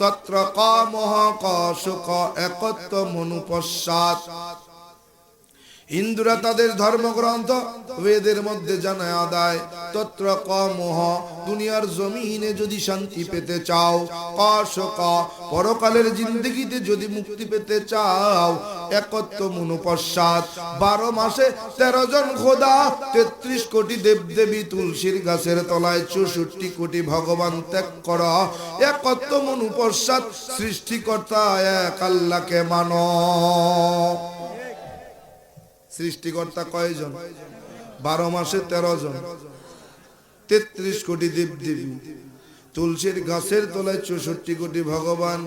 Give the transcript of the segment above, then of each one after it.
তত্র কামহ মহ একত্র মনুপশ্চাৎ হিন্দুরা তাদের ধর্মগ্রন্থ বেদের মধ্যে জানায় দেয় তত্র ক মোহ, দুনিয়ার জমিনে যদি শান্তি পেতে চাও, ক শোক পরকালের জিন্দগিতে যদি মুক্তি পেতে চাও, একত্র মনুপশ্চাৎ। বারো মাসে তেরো জন খোদা, তেত্রিশ কোটি দেবদেবী তুলসীর গাছের তলায় চৌষট্টি কোটি ভগবান ত্যাগ কর। একত্র মনুপশ্চাৎ, সৃষ্টিকর্তা এক আল্লাহকে মানো। সৃষ্টিকর্তা কয়জন? বারো মাসে তেরো জন। তেত্রিশ কোটি দেব দেবী। তুলসীর গাছের তলায় চৌষট্টি কোটি ভগবান।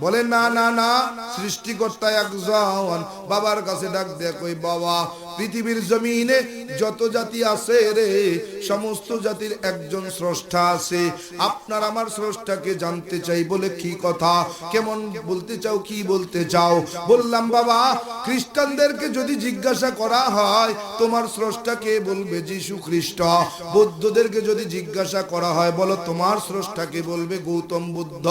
বলে, না না না, সৃষ্টিকর্তা একজন। বাবার কাছে ডাক দেয়া কই, বাবা পৃথিবীর জমিনে যত জাতি আছে রে, সমস্ত জাতির একজন স্রষ্টা আছে। আপনার আমার স্রষ্টাকে জানতে চাই বলে কি কথা? কেমন বলতে চাও, কি বলতে চাও? বললাম, বাবা, খ্রিস্টানদেরকে যদি জিজ্ঞাসা করা হয়, তোমার স্রষ্টাকে বলবে? যিশু খ্রিস্ট। বৌদ্ধদেরকে যদি জিজ্ঞাসা করা হয়, বলো, তোমার স্রষ্টাকে বলবে? গৌতম বুদ্ধ।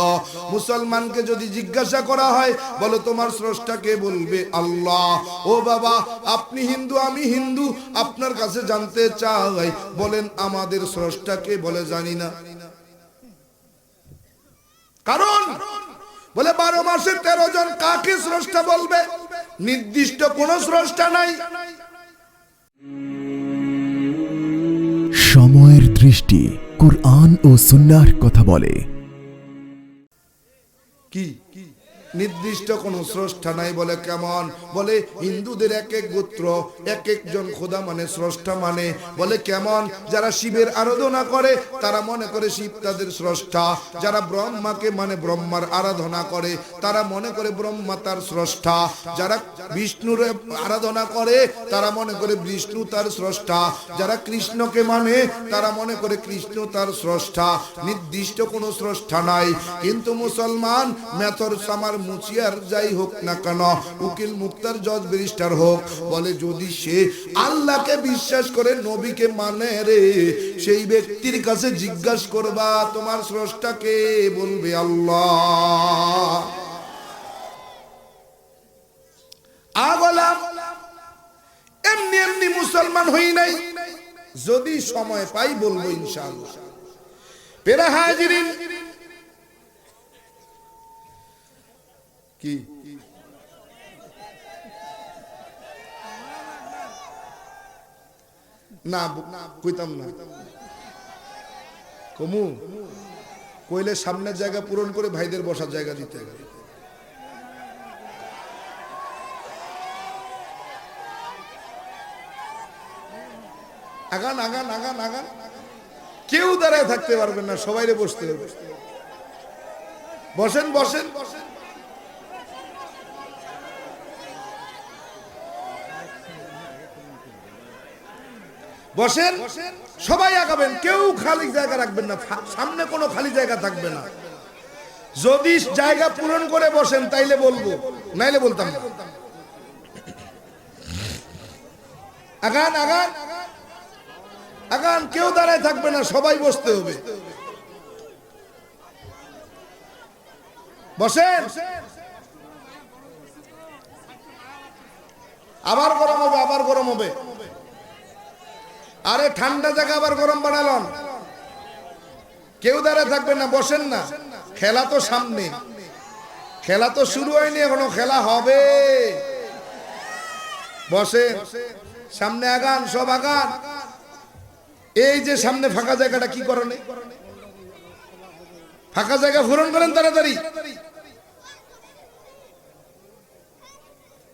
মুসলমানকে যদি জিজ্ঞাসা করা হয়, বলো, তোমার স্রষ্টাকে বলবে? আল্লাহ। ও বাবা, আপনি হিন্দু আমি হিন্দু আপনার কাছে জানতে চাই। বলেন আমাদের স্রষ্টাকে বলে জানি না। কারণ বলে বারো মাসে তেরো জন কাকে স্রষ্টা বলবে? নির্দিষ্ট কোন স্রষ্টা নাই। সময়ের দৃষ্টি কোরআন ও সুন্নার কথা বলে। কি? নির্দিষ্ট কোন স্রষ্টা নাই বলে কেমন? বলে হিন্দুদের এক এক গোত্র এক একজন খোদা মানে স্রষ্টা মানে। বলে কেমন? যারা শিবের আরাধনা করে, তারা মনে করে শিব তাদের স্রষ্টা। যারা ব্রহ্মাকে মানে ব্রহ্মার আরাধনা করে, তারা মনে করে ব্রহ্মা তার স্রষ্টা। যারা বিষ্ণুর আরাধনা করে, তারা মনে করে বিষ্ণু তার স্রষ্টা। যারা কৃষ্ণকে মানে তারা মনে করে কৃষ্ণ তার স্রষ্টা। নির্দিষ্ট কোনো স্রষ্টা নাই। কিন্তু মুসলমান মেথর সামার মুচিয়ার যাই হোক না কেন, উকিল মুক্তার জজ ব্যারিস্টার হোক, বলে যদি সে আল্লাহকে বিশ্বাস করে, নবীকে মানে রে, সেই ব্যক্তির কাছে জিজ্ঞাসা করবা, তোমার স্রষ্টাকে বলবে আল্লাহ। আগলাম এমনি এমনি মুসলমান হই নাই, যদি সময় পাই বলব ইনশাআল্লাহ। পেরা হাজিরিন কি? না কইতাম না। কমু, কইলে সামনের জায়গা পূরণ করে ভাইদের বসার জায়গা দিতে আগান আগান আগান আগান। কেউ দাঁড়ায় থাকতে পারবেন না, সবাইরে বসতে বসেন বসেন বসেন। বসেন, সবাই আগাবেন, কেউ খালি জায়গা রাখবেন না সামনে কোনো খালি জায়গা থাকবে না। যদি জায়গা পূরণ করে বসেন, তাইলে বলব, নাইলে বলতাম। আগান আগান আগান, কেউ দাঁড়ায় থাকবে না, সবাই বসতে হবে। বসেন। আবার গরম হবে, আবার গরম হবে। আরে ঠান্ডা জায়গা আবার গরম বানালাম। কেউ দাঁড়ায় থাকবেন না, বসেন না। খেলা তো সামনে। খেলা তো শুরু হয়নি, এখনও খেলা হবে। বসে সামনে আগান, সব আগান। এই যে সামনে ফাঁকা জায়গাটা কি করেন? ফাঁকা জায়গা পূরণ করেন তাড়াতাড়ি।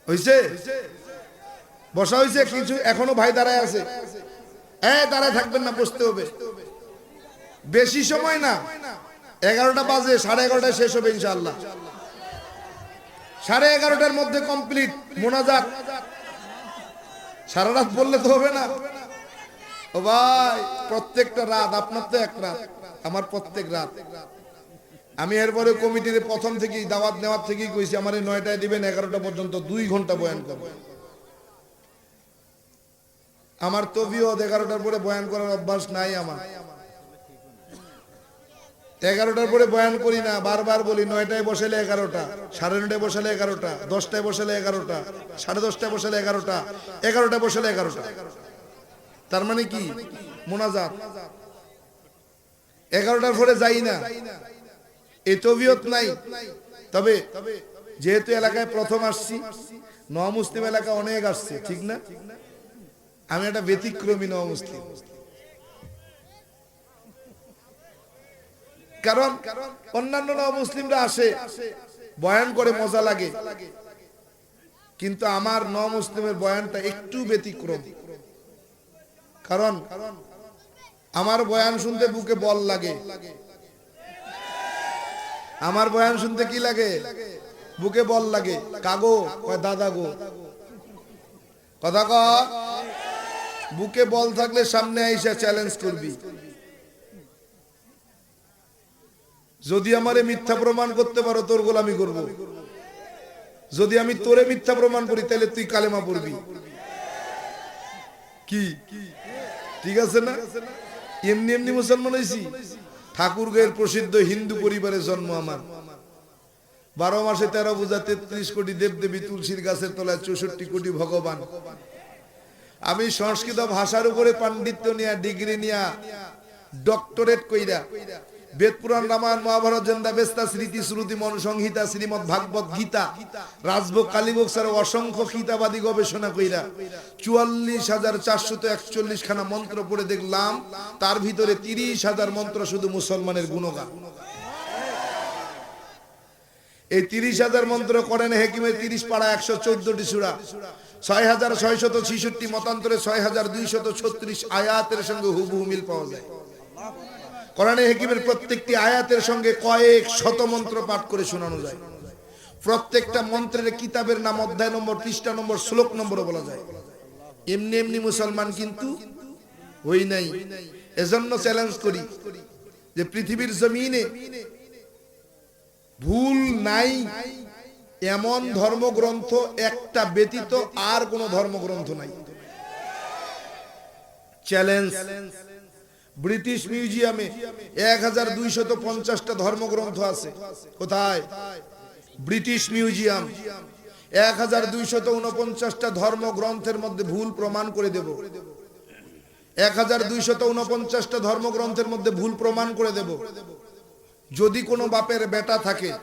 হইছে? বসা হয়েছে কিছু এখনও ভাই দাঁড়ায় আছে। দাঁড়ায় থাকবেন না, বসতে হবে। বেশি সময় না। এগারোটা বাজে, সাড়ে এগারোটায় শেষ হবে ইনশাল্লাহ সাড়ে এগারোটার মধ্যে কমপ্লিট, মোনাজাত। সারা রাত বললে তো হবে না। ও ভাই, প্রত্যেকটা রাত, আপনার তো এক রাত, আমার প্রত্যেক রাত। আমি এরপরে কমিটির প্রথম থেকেই, দাওয়াত নেওয়ার থেকেই কইছি, আমার নয়টায় দিবেন, এগারোটা পর্যন্ত দুই ঘণ্টা বয়ান আমার তবিও এগারোটার পরে বয়ান করার অভ্যাস নাই আমার। এগারোটার পরে বয়ান করি না, বারবার বলি, নয়টায় বসালে এগারোটা, সাড়ে নটায় বসালে এগারোটা, দশটায় বসালে এগারোটা, সাড়ে দশটায় বসালে এগারোটা, এগারোটায় বসালে এগারোটা। তার মানে কি? মোনাজাত। এগারোটার পরে যাই না। এই তবিয়ত নাই। তবে যেহেতু এলাকায় প্রথম আসছি ন মুসলিম এলাকা অনেক আসছে, ঠিক না? আমি একটা ব্যতিক্রমী ন মুসলিম কারণ অন্যান্য ন মুসলিমরা আসে, বয়ান করে মজা লাগে। কিন্তু আমার ন মুসলিমের বয়ানটা একটু ব্যতিক্রম। কারণ আমার বয়ান শুনতে বুকে বল লাগে। আমার বয়ান শুনতে কি লাগে? বুকে বল লাগে। কাগো? দাদা গো। কথা ক। বুকে বল থাকলে সামনে আইসা চ্যালেঞ্জ করবি। যদি আমারে মিথ্যা প্রমাণ করতে পারো, তোর গোলামি করব। যদি আমি তোরে মিথ্যা প্রমাণ করি, তাহলে তুই কালেমা পড়বি। কি? ঠিক আছে না? এমনি এমনি মুসলমান হয়েছি ঠাকুরগাঁয়ের প্রসিদ্ধ হিন্দু পরিবারে জন্ম আমার। বারো মাসে তেরো পূজা তেত্রিশ কোটি দেবদেবী তুলসীর গাছের তলায় চৌষট্টি কোটি ভগবান। আমি সংস্কৃত ভাষার উপরে পাণ্ডিত্য নিয়া, ডিগ্রি নিয়া ডক্টরেট কইরা বেদ পুরাণ Ramayana, Mahabharata Zend Avesta, Smriti, Shruti, Manusamhita, Shrimad Bhagavat Gita, Rajbhog, Kalibhog sir, অসংখ্য গীতাবাদী গবেষণা কইরা চুয়াল্লিশ হাজার চারশত একচল্লিশ খানা মন্ত্র পড়ে দেখলাম, তার ভিতরে তিরিশ হাজার মন্ত্র শুধু মুসলমানের গুণগান। এই তিরিশ হাজার মন্ত্র করেন হেকিমের তিরিশ পাড়া একশো চোদ্দটি সুরা। ছয় হাজার ছয় শত ছিষট্টি মতান্তরে ছয় হাজার দুই শত ছত্রিশ আয়াতের সঙ্গে হুবহু মিল পাওয়া যায়। কোরআনে হেকিমের প্রত্যেকটি আয়াতের সঙ্গে কয়েক শত মন্ত্র পাঠ করে শোনানো যায়। প্রত্যেকটা মন্ত্রের কিতাবের নাম অধ্যায় নম্বর, পৃষ্ঠা নম্বর, শ্লোক নম্বর বলা যায়। এমনি এমনি মুসলমান কিন্তু হই নাই। এজন্য চ্যালেঞ্জ করি যে পৃথিবীর জমিনে ভুল নাই। এমন ধর্মগ্রন্থ একটা ব্যতীত আর কোন ধর্মগ্রন্থ নাই। চ্যালেঞ্জ ব্রিটিশ মিউজিয়ামে এক হাজার দুইশত পঞ্চাশটা ধর্মগ্রন্থ আছে। কোথায়? ব্রিটিশ মিউজিয়াম এক হাজার দুইশত উনপঞ্চাশটা ধর্মগ্রন্থের মধ্যে ভুল প্রমাণ করে দেব। এক হাজার দুইশত উনপঞ্চাশটা ধর্মগ্রন্থের মধ্যে ভুল প্রমাণ করে দেব। যদি কোনো বাপের বেটা থাকে,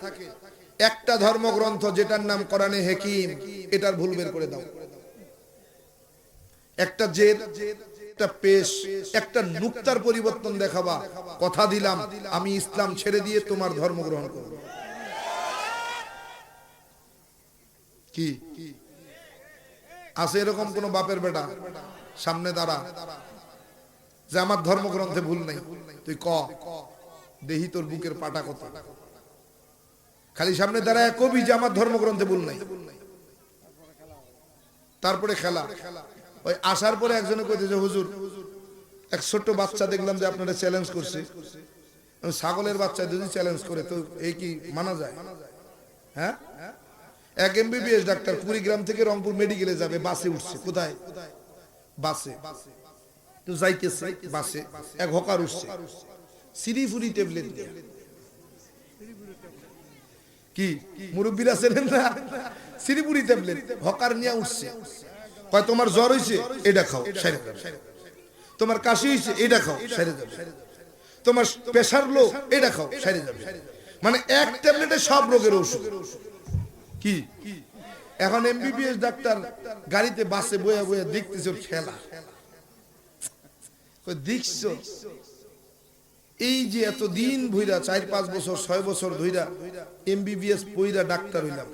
একটা ধর্মগ্রন্থ যেটার নাম কোরআনে হেকিম, এটার ভুল বের করে দাও। একটা জের একটা পেশ, একটা নুক্তার পরিবর্তন দেখাবা। কথা দিলাম, আমি ইসলাম ছেড়ে দিয়ে তোমার ধর্ম গ্রহণ করব। কি? আছে এরকম কোন বাপের বেটা? সামনে দাঁড়া। যে আমার ধর্মগ্রন্থে ভুল নেই। তুই ক? দেহি তোর বুকের পাটা কত খালি সামনে দাঁড়ায় কবি যে আমার ধর্মগ্রন্থে ভুল নাই। তারপরে খেলা। ওই আসার পরে একজনে কইতেছে হুজুর, এক ছোট্ট বাচ্চা দেখলাম যে আপনারা চ্যালেঞ্জ করছে। ছাগলের বাচ্চা যদি চ্যালেঞ্জ করে তো এই কি মানা যায়? হ্যাঁ? এক এমবিবিএস ডাক্তার কুড়িগ্রাম থেকে রংপুর মেডিকেলে যাবে, বাসে উঠছে। কোথায়? বাসে। তো যাইতেছে, বাসে। এক হকার উঠছে। সিরিফুরি ট্যাবলেট কি? মুরব্বীরা ছিলেন না? সিরিপুরি ট্যাবলেট হকার নিয়ে উঠছে। কয়, তোমার জ্বর হইছে? এটা খাও সেরে তোমার কাশি হইছে? এটা খাও সেরে যাবে তোমার প্রেশার লো? এটা খাও সেরে যাবে মানে এক ট্যাবলেটে সব রোগের ওষুধ। কি? এখন এমবিবিএস ডাক্তার গাড়িতে বাসে বয়ে বয়ে দেখতেছে খেলা। দেখছ? এই যে এত দিন ভইরা, চার, পাঁচ বছর, ছয় বছর ধইরা এমবিবিএস পইরা ডাক্তার হইলাম।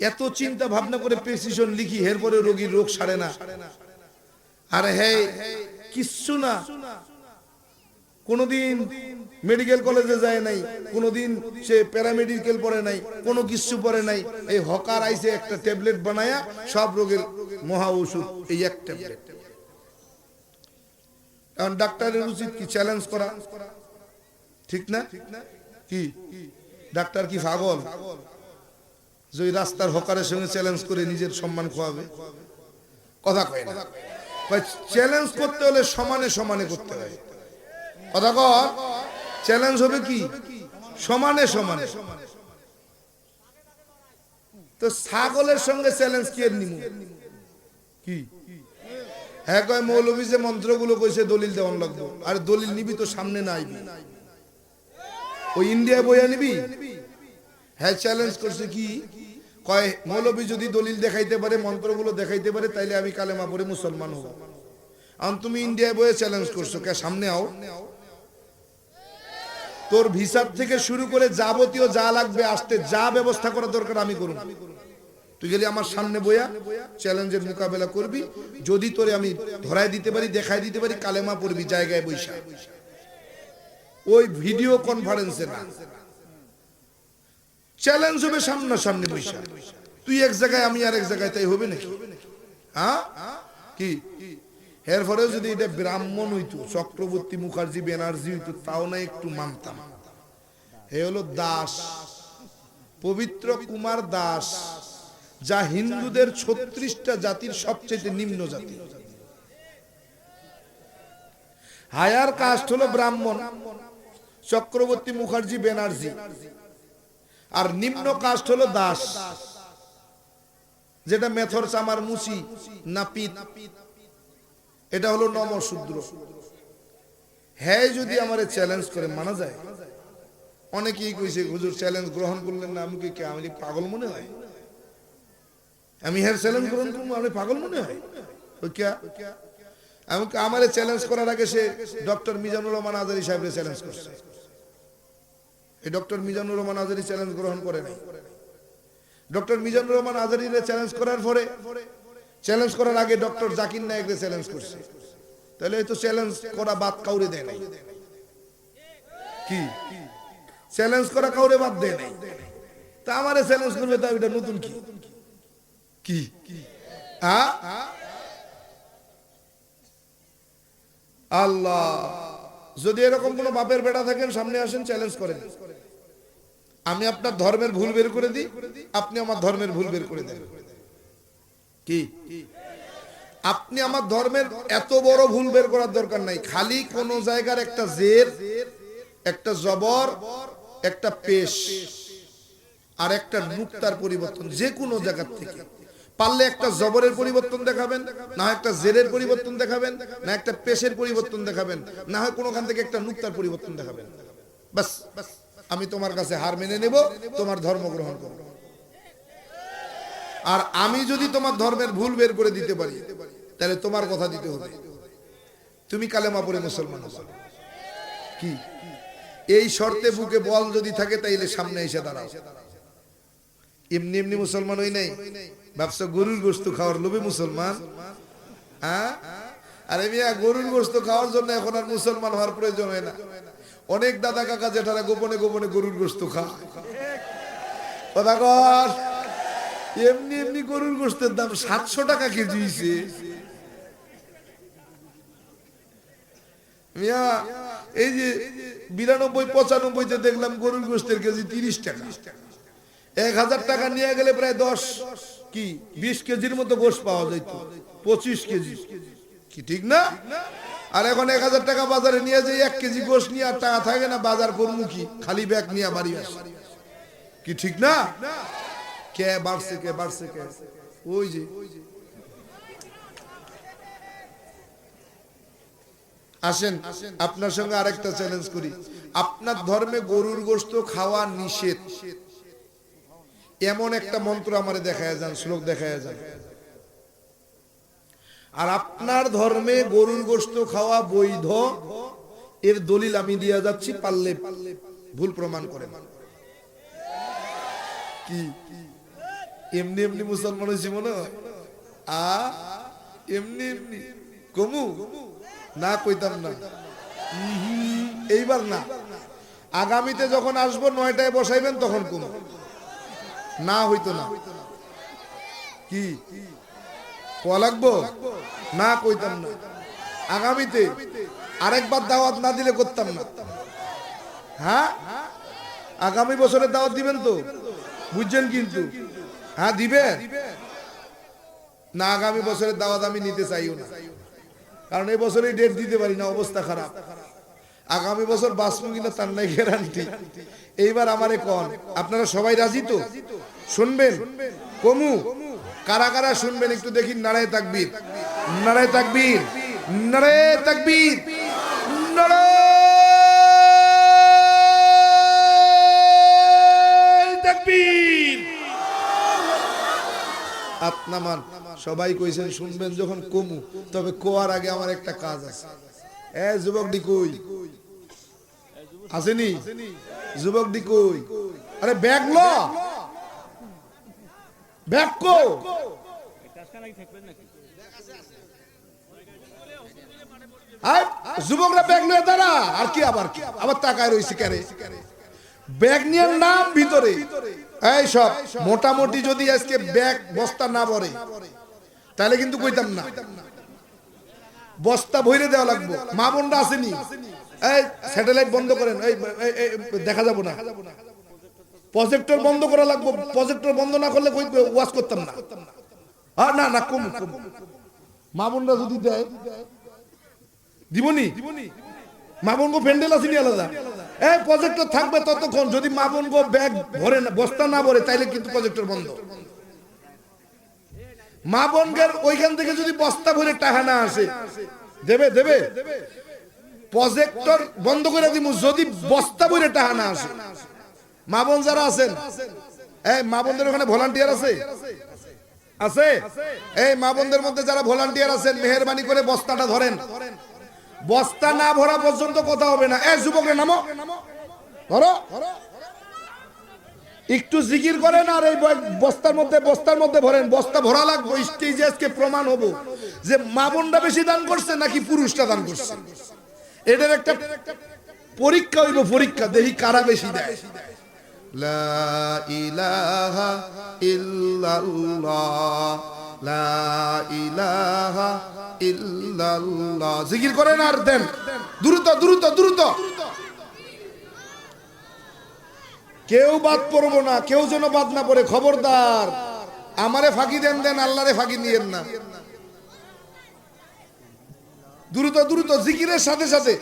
এত চিন্তা ভাবনা করে প্রেসিশন লিখি, এরপরে রোগীর রোগ সারে না। আরে হে কিচ্ছু না। কোনোদিন মেডিকেল কলেজে যায় নাই, কোনোদিন সে প্যারামেডিকেল পড়ে নাই, কোনো কিছু পড়ে নাই। এই হকার আইসে একটা ট্যাবলেট বানায়া সব রোগের মহা ওষুধ এই এক ট্যাবলেট কারণ ডাক্তারের উচিত কি চ্যালেঞ্জ করা? ঠিক না? কি? ডাক্তার কি পাগল? যে রাস্তার হকারের সঙ্গে চ্যালেঞ্জ করে নিজের সম্মান খোয়াবে? কথা কয় না। চ্যালেঞ্জ করতে হলে সমানে সমানে করতে হয়। কথা কর চ্যালেঞ্জ হবে কি? সমানে সমানে। তো ছাগলের সঙ্গে চ্যালেঞ্জ কি নিমু? কি? হ্যাঁ কয় মৌলবী যে মন্ত্রগুলো কইছে, দলিল দেওয়ান লাগবে। আর দলিল নিবি তো সামনে না আইবি ওই ইন্ডিয়া বইয়া নিবি? হ্যাঁ চ্যালেঞ্জ করছে কি? কয় মৌলবী যদি দলিল দেখাইতে পারে, মন্ত্রগুলো দেখাইতে পারে, তাইলে আমি কালেমা পড়ে মুসলমান হব। আর তুমি ইন্ডিয়ায় বইয়ে চ্যালেঞ্জ করছ। কে, সামনে আও। তোর ভিসার থেকে শুরু করে যাবতীয় যা লাগবে, আসতে যা ব্যবস্থা করা দরকার আমি করুন তুই গেলি আমার সামনে বইয়া চ্যালেঞ্জের মোকাবেলা করবি। যদি তোরে আমি ধরাই দিতে পারি, দেখাই দিতে পারি, কালেমা পড়বি, জায়গায় বৈশা। ওই ভিডিও কনফারেন্সে না। চ্যালেঞ্জ হবে সামনাসামনি বৈশা। তুই এক জায়গায়, আমি আর এক জায়গায়, তাই হবে নাকি? হ্যাঁ? কি? এর পরেও যদি এটা ব্রাহ্মণ হইতো, চক্রবর্তী মুখার্জি ব্যানার্জি হইতো, তাও না একটু মানতাম। হে হলো দাস। পবিত্র কুমার দাস। যা হিন্দুদের ছত্রিশটা জাতির সবচেয়ে নিম্ন জাতি। হায়ার কাস্ট হলো ব্রাহ্মণ, চক্রবর্তী মুখার্জি ব্যানার্জি আর নিম্ন কাস্ট হলো দাস, যেটা মেথর, চামার মুসি নাপিত। এটা হলো নমশূদ্র। হ্যাঁ যদি আমারে চ্যালেঞ্জ করে, মানা যায়? অনেকেই কইছে, হুজুর চ্যালেঞ্জ গ্রহণ করলেন না, আমি কি আমি পাগল মনে হয়? আমি হ্যাঁ চ্যালেঞ্জ গ্রহণ করব আমি পাগল মনে হয়? ওই কে? আমি আমারে চ্যালেঞ্জ করার আগে সে ডক্টর মিজানুর রহমান আজারি সাহেবের চ্যালেঞ্জ করছে। এই ডক্টর মিজানুর রহমান আজারি চ্যালেঞ্জ গ্রহণ করে নাই। ডক্টর মিজানুর রহমান আজারির চ্যালেঞ্জ করার পরে চ্যালেঞ্জ করার আগে ডক্টর জাকির নায়করে চ্যালেঞ্জ করছে। তাহলে এই তো চ্যালেঞ্জ করা বাদ কাউরে দেয় নাই। কি? চ্যালেঞ্জ করা কাউরে বাদ দেয় নাই। তা আমারে চ্যালেঞ্জ করবে তা এটা নতুন কি? কি? আল্লাহ, যদি এরকম কোন বাপের বেটা থাকেন, সামনে আসেন চ্যালেঞ্জ করেন। আমি আপনার ধর্মের ভুল বের করে দিই, আপনি আমার ধর্মের ভুল বের করে দেন। কি? আপনি আমার ধর্মের এত বড় ভুল বের করার দরকার নাই। খালি কোন জায়গার একটা জের, একটা জবর, একটা পেশ, আর একটা নুক্তার পরিবর্তন, যে কোনো জায়গার থেকে। পারলে একটা জবরের পরিবর্তন দেখাবেন, না একটা জেরের পরিবর্তন দেখাবেন, না একটা পেশের পরিবর্তন দেখাবেন, না হয় কোনোখান থেকে একটা নুক্তার পরিবর্তন দেখাবেন। বাস আমি তোমার কাছে হার মেনে নেব, তোমার ধর্ম গ্রহণ করব। আর আমি যদি তোমার ধর্মের ভুল বের করে দিতে পারি, তাহলে তোমার কথা দিতে হবে। তুমি কালেমা পড়ে মুসলমান। কি? এই শর্তে বুকে বল যদি থাকে, তাইলে সামনে এসে দাঁড়াও। এমনি এমনি মুসলমান হই নাই। ব্যবসা গরুর গোস্ত খাওয়ার লোভে মুসলমান? হ্যাঁ আরে মিয়া, গরুর গোস্ত খাওয়ার জন্য এখন আর মুসলমান হওয়ার প্রয়োজন হয় না। অনেক দাদা কাকা জেঠারা গোপনে গোপনে গরুর গোস্ত খায়। এমনি এমনি গরুর গোস্তের দাম সাতশো টাকা কেজি মিয়া, এই যে বিরানব্বই, পঁচানব্বইতে দেখলাম গরুর গোস্তের কেজি তিরিশ টাকা। এক হাজার টাকা নিয়ে গেলে প্রায় দশ। কি? বিশ কেজির মতো গোশ পাওয়া যেত পঁচিশ কেজি। কি ঠিক না? আর এখন এক হাজার টাকা বাজারে নিয়ে যাই এক কেজি গোশ নিয়ে আর টাকা থাকে না, বাজার করব কি? খালি ব্যাগ নিয়ে বাড়ি আসে। কি ঠিক না? কে বাড়ছে কে বাড়ছে, কে? ওই যে। আসেন, আপনার সঙ্গে আরেকটা চ্যালেঞ্জ করি। আপনার ধর্মে গরুর গোস্ত খাওয়া নিষেধ। এমন একটা মন্ত্র আমারে দেখায় যান, শ্লোক দেখায় যান। আর আপনার ধর্মে গরুর গোস্ত খাওয়া বৈধ, এর দলিল আমি দিয়ে যাচ্ছি, পারলে ভুল প্রমাণ করে কি? এমনি এমনি মুসলমান হয়েছি মনে হয়? আ? এমনি এমনি? কমু? না কইতাম না। এইবার না। আগামীতে যখন আসব, নয়টায় বসাইবেন, তখন কমু। না হইতো না। কি? কোয়া লাগবো? না কইতাম না। আগামীতে আরেকবার দাওয়াত না দিলে করতাম না। হ্যাঁ? আগামী বছরের দাওয়াত দিবেন তো। বুঝছেন কিন্তু? হ্যাঁ দিবেন। না, আগামী বছরের দাওয়াত আমি নিতে চাইও না। কারণ এই বছরে ডেট দিতে পারি না, অবস্থা খারাপ। আগামী বছর বাঁচবো কিনা তার নাই গ্যারান্টি এইবার আমারে কন। আপনারা সবাই রাজি তো? শুনবেন? কমু, কারা কারা শুনবেন একটু দেখি, নারায় তাকবীর নারায় তাকবীর নারায় তাকবীর আপনামান সবাই কইছেন, শুনবেন যখন কমু, তবে কোয়ার আগে আমার একটা কাজ আছে। এ যুবক ডিকুই আসেনি? যুবক ডিকুই আরে ব্যাগ ল। যুবকরা ব্যাগ নিয়ে আর কি আবার? আবার রইছে কেরে ব্যাগ নিয়ে নাম ভিতরে। এই সব, মোটামুটি যদি আজকে ব্যাগ বস্তা না ভরে, তাহলে কিন্তু কইতাম না। বস্তা ভরে দেওয়া লাগবে। মা বোনরা আসেনি। এই, স্যাটেলাইট বন্ধ করেন। এই- দেখা যাব না। প্রজেক্টর বন্ধ করা লাগবে। প্রজেক্টর বন্ধ না করলে ওয়াশ করতাম না। আর না না কম কম। মা বোনরা যদি দেয়। দিবনি? মা বোন গো প্যান্ডেল আসেনি আলাদা? এই প্রজেক্টর থাকবে ততক্ষণ। যদি মা বোন গো ব্যাগ ভরে না বস্তা না ভরে তাইলে কিন্তু প্রজেক্টর বন্ধ। মা বোনগের ওইখান থেকে যদি বস্তা ভরে টাকা না আসে দেবে দেবে? প্রজেক্টর বন্ধ করে দিব যদি বস্তা ভরে টাকা না আসে মা বোন যারা আছেন এই মা বোনদের ওখানে ভলান্টিয়ার আছে? আছে? এই মা বোনদের মধ্যে যারা ভলান্টিয়ার আছেন, মেহরবানি করে বস্তাটা ধরেন। বস্তা না ভরা পর্যন্ত কথা হবে না। এ, যুবকের নামো। ধরো। একটু জিকির করেন আর এই বস্তার মধ্যে বস্তার মধ্যে ভরেন। বস্তা ভরা লাগবে স্টেজে আজকে প্রমাণ হব। যে মা বোনটা বেশি দান করছে নাকি পুরুষটা দান করছে? এটার একটা পরীক্ষা হইব, পরীক্ষা। দেখি কারা বেশি দেয়। লা ইলাহা ইল্লাল্লাহ। লা ইলাহা ইল্লাল্লাহ। জিকির করেন আর দেন। দ্রুত দ্রুত দ্রুত। কেউ বাদ পড়ব না, কেউ যেন বাদ না পড়ে। খবরদার। আমারে ফাঁকি দেন দেন। আল্লাহরে ফাঁকি নিয়েন না। দ্রুত দ্রুত। জিকিরের সাথে সাথে।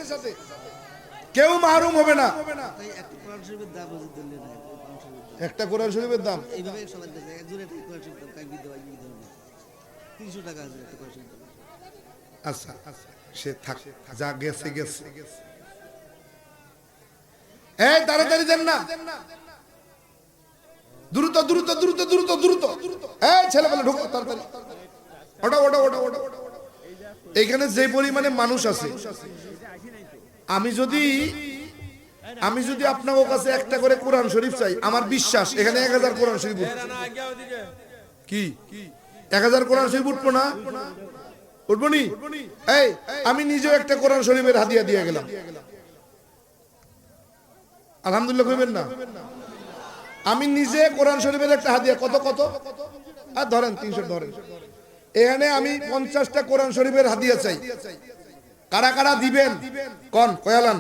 কেউ মাহরুম হবে না। একটা কোরআন শরীফের দাম? এইভাবে একটা কোরআন শরীফ দাম তিনশো টাকা আছে একটা কোরআন শরীফ আচ্ছা সে থাক যা গেছে গেছে। এই তাড়াতাড়ি দেন না। দ্রুত দ্রুত দ্রুত দ্রুত দ্রুত। এই ছেলেবেলা ঢুকো তাড়াতাড়ি। ওটা ওটা ওটা ওটা। এখানে যে পরিমাণে মানুষ আছে আমি যদি আমি যদি আপনার কাছে একটা করে কোরআন শরীফ চাই, আমার বিশ্বাস, এখানে এক হাজার কোরআন শরীফ উঠবে। কি? এক হাজার কোরআন শরীফ উঠবো না? উঠবো নি? এই, আমি নিজেও একটা কোরআন শরীফের হাদিয়া দিয়ে গেলাম। আলহামদুলিল্লাহ কইবেন না? আমি নিজে কোরআন শরীফের একটা হাদিয়া, কত কত? আর ধরেন, তিনশো ধরেন। এখানে আমি পঞ্চাশটা কোরআন শরীফের হাদিয়া চাই। কারা কারা দিবেন? কন, কয়ালান।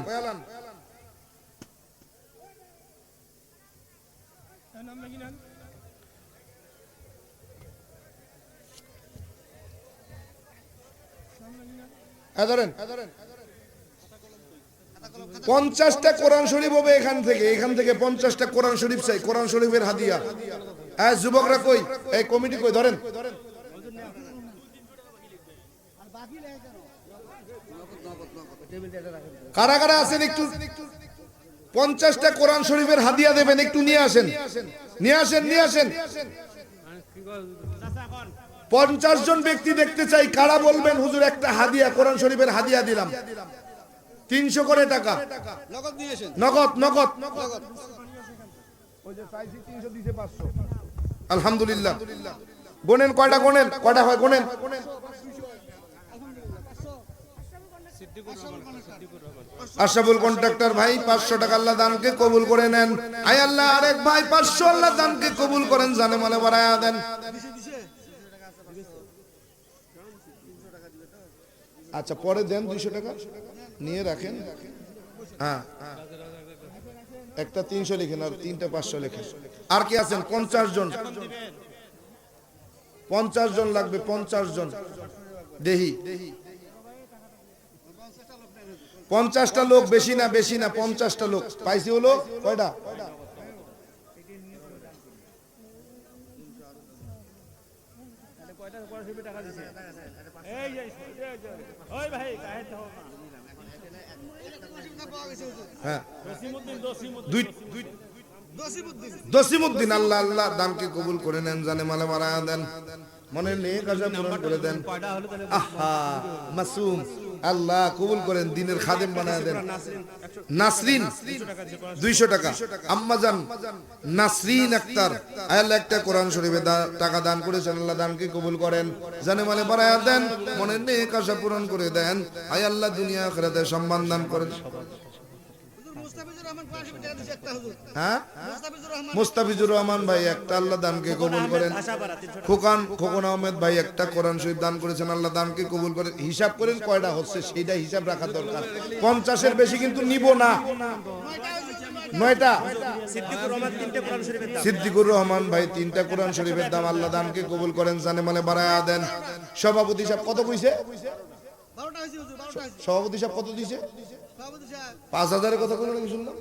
হ্যাঁ পঞ্চাশটা কোরআন শরীফ হবে এখান থেকে এখান থেকে পঞ্চাশটা কোরআন শরীফ চাই, কোরআন শরীফের হাদিয়া। হ্যাঁ যুবকরা কই? এই কমিটি কই? ধরেন। কারা কারা আছেন একটু? পঞ্চাশটা কোরআন শরীফের হাদিয়া দেবেন, একটু নিয়ে আসেন। নিয়ে আসেন নিয়ে আসেন। পঞ্চাশ জন ব্যক্তি দেখতে চাই কারা বলবেন হুজুর একটা হাদিয়া কোরআন শরীফের হাদিয়া দিলাম। তিনশো করে টাকা। নগদ নগদ আলহামদুলিল্লাহ। গোনেন কয়টা গোনেন? কয়টা হয় গোনেন? আশরাফুল কন্ট্রাক্টর ভাই পাঁচশো টাকা আল্লাহ দানকে কবুল করে নেন। আয় আল্লাহ আরেক ভাই পাঁচশো আল্লাহ দানকে কবুল করেন জানে মানে বাড়ায়া দেন। আচ্ছা পরে দেন দুইশো টাকা। নিয়ে রাখেন। হ্যাঁ। একটা তিনশো লিখেন আর তিনটা পাঁচশো লিখেন। আর কি আছেন? পঞ্চাশ জন। পঞ্চাশ জন লাগবে, পঞ্চাশ জন। দেহি। পঞ্চাশটা লোক, বেশি না বেশি না, পঞ্চাশটা লোক। পাইছি হলো কয়টা? হ্যাঁ। দুই দুই- দসিমুদ্দিন দসিমুদ্দিন আল্লাহ আল্লাহ দানকে কবুল করে নেন জানে মালে মারা দেন। মনে নেক আশা পূরণ করে দেন। আহা মাসুম। আল্লাহ কবুল করেন দিনের খাদেম বানায় দেন। নাসরিন দুইশো টাকা। আম্মাজান নাসরিন আক্তার। আয়াল্লাহ একটা কোরআন শরীফে টাকা দান করেছেন আল্লাহ দানকে কবুল করেন। জানে মালে বাড়ায় দেন মনে নেক আশা পূরণ করে দেন। আয় আল্লাহ দুনিয়া আখেরাতে সম্মান দান করেন হুজুর মুস্তাফিজুর রহমান পাঁচশো টাকা দিয়েছে একটা হুজুর হ্যাঁ? মুস্তাফিজুর রহমান। ভাই একটা আল্লাহ দানকে কবুল করেন। খোকান খোকন আহমেদ ভাই একটা কোরআন শরীফ দান করেছেন আল্লাহ দানকে কবুল করেন। হিসাব করেন কয়টা হচ্ছে সেইটা হিসাব রাখা দরকার। পঞ্চাশের বেশি কিন্তু নিব না। নয়টা? সিদ্দিকুর রহমান ভাই তিনটা কোরআন শরীফের দাম আল্লাহ দানকে কবুল করেন জানে মানে বাড়ায়া দেন। সভাপতি সাহেব কত কইছে? সভাপতি সাহেব কত দিছে? পাঁচ হাজারের কথা কোনো শুনলাম?